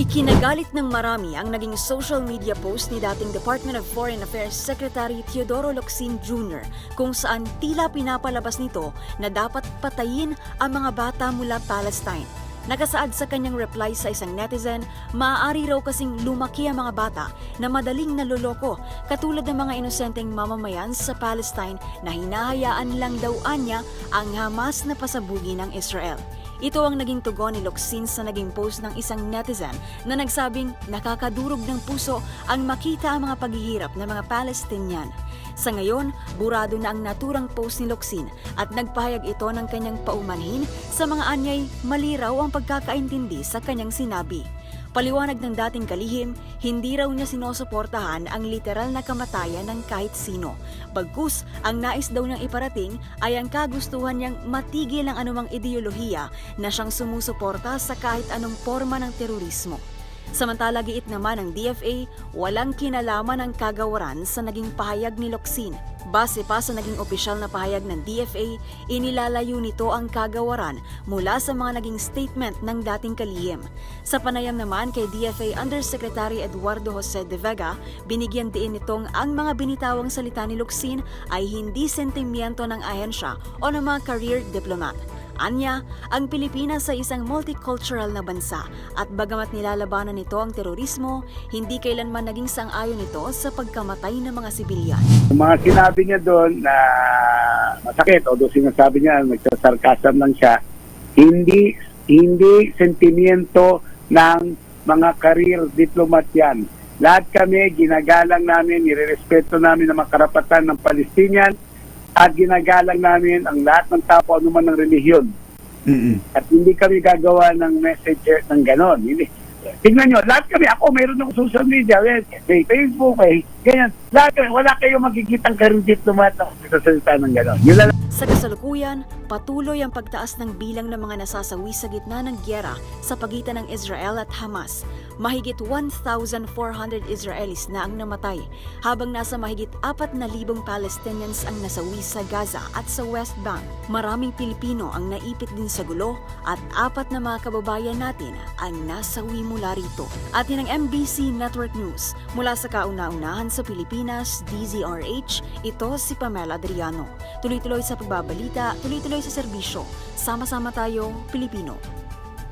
Ikinagalit ng marami ang naging social media post ni dating Department of Foreign Affairs Secretary Teodoro Locsin Jr. kung saan tila pinapalabas nito na dapat patayin ang mga bata mula Palestine. Nakasaad sa kanyang reply sa isang netizen, maaari raw kasing lumaki ang mga bata na madaling naloloko katulad ng mga inosenteng mamamayan sa Palestine na hinahayaan lang daw anya ang Hamas na pasabugi ng Israel. Ito ang naging tugon ni Locsin sa naging post ng isang netizen na nagsabing nakakadurog ng puso ang makita ang mga paghihirap ng mga Palestinian. Sa ngayon, burado na ang naturang post ni Locsin at nagpahayag ito ng kanyang paumanhin sa mga anyay maliraw ang pagkakaintindi sa kanyang sinabi. Paliwanag ng dating kalihim, hindi raw niya sinusuportahan ang literal na kamatayan ng kahit sino. Bagkus, ang nais daw niyang iparating ay ang kagustuhan niyang matigil ang anumang ideolohiya na siyang sumusuporta sa kahit anong forma ng terorismo. Samantala giit naman ng DFA, walang kinalaman ang kagawaran sa naging pahayag ni Locsin. Base pa sa naging opisyal na pahayag ng DFA, inilalayo nito ang kagawaran mula sa mga naging statement ng dating kalihim. Sa panayam naman kay DFA Undersecretary Eduardo Jose de Vega, binigyan din nitong ang mga binitawang salita ni Locsin ay hindi sentimiento ng ahensya o ng mga career diplomat. Anya, ang Pilipinas ay isang multicultural na bansa at bagamat nilalabanan nito ang terorismo, hindi kailanman naging sang-ayon ito sa pagkamatay ng mga sibilyan. Yung mga sinabi niya doon na masakit, although sinasabi niya nagsasarkasam lang siya, hindi hindi sentimiento ng mga career diplomat yan. Lahat kami, ginagalang namin, nirerespeto namin ang mga karapatan ng Palestinian at ginagalang namin ang lahat ng tao anuman ng relihiyon. At hindi kami gagawa ng messenger ng ganon. Hindi. Tingnan nyo, lahat kami, ako mayroon ng social media, may, may Facebook, may ganyan. Lahat wala kayong magkikitang karin diplomat na magsasalita ng ganon. Yun lang Sa kasalukuyan, patuloy ang pagtaas ng bilang ng mga nasasawi sa gitna ng gyera sa pagitan ng Israel at Hamas. Mahigit 1,400 Israelis na ang namatay, habang nasa mahigit 4,000 Palestinians ang nasawi sa Gaza at sa West Bank. Maraming Pilipino ang naipit din sa gulo at apat na mga kababayan natin ang nasawi mula rito. At yan ang MBC Network News. Mula sa kauna-unahan sa Pilipinas, DZRH, ito si Pamela Adriano. Tuloy-tuloy sa pagbabalita, tuloy-tuloy sa serbisyo. Sama-sama tayo, Pilipino.